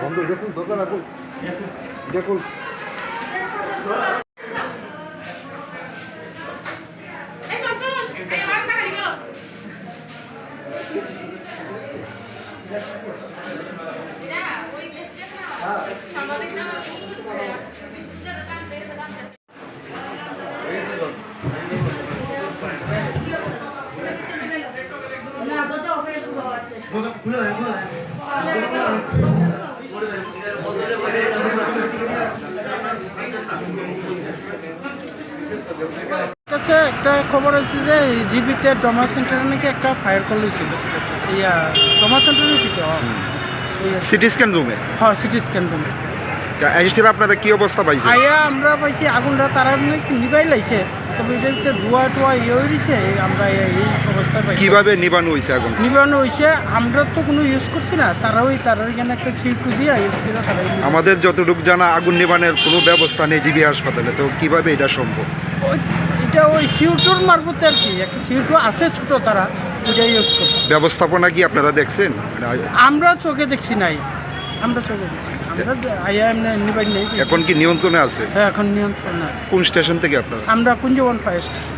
বন্ধু দেখুন দোকান রাখুন। দেখুন। এই আমার টাকা দিও এটা ওই দেখতে না সাংবাদিক না বিশ্ববিদ্যালয়ের কাম করে দাম কাছে একটা খবর আছে যে জিবিতে ডমা সেন্টারে নাকি একটা ফায়ার কল হয়েছিল ইয়া ডমা সেন্টারের কিছু সিটি স্ক্যান রুমে? হ্যাঁ সিটি স্ক্যান রুমে। আপনাদের কি অবস্থা পাইছে? আমরা পাইছি আগুনটা তারা নিবাই লাইছে। তবে এদের ভিতরে ধোয়া টোয়া ইয়ে হয়ে দিছে আমরা এই অবস্থায় পাইছি। কীভাবে নিবানো হয়েছে আগুন নিবানো হয়েছে আমরা তো কোনো ইউজ করছি না। তারা ওই তারা এখানে একটা ছিটকু দিয়ে ইউজ করে আমাদের যতটুকু জানা আগুন নিবানের কোনো ব্যবস্থা নেই জিবি হাসপাতালে। তো কীভাবে এটা সম্ভব? এটা ওই সিউটুর মারফতে আর কি। একটা সিউটু আছে ছোট তারা ওইটা ইউজ করছে। ব্যবস্থাপনা কি আপনারা দেখছেন? মানে আমরা চোখে দেখছি নাই। আমরা চলে গেছি। আমরা আইয়া এমনি নেই এখন কি নিয়ন্ত্রণে আছে? হ্যাঁ এখন নিয়ন্ত্রণে আছে। কোন স্টেশন থেকে আপনারা? আমরা কুঞ্জবন ফায়ার স্টেশন।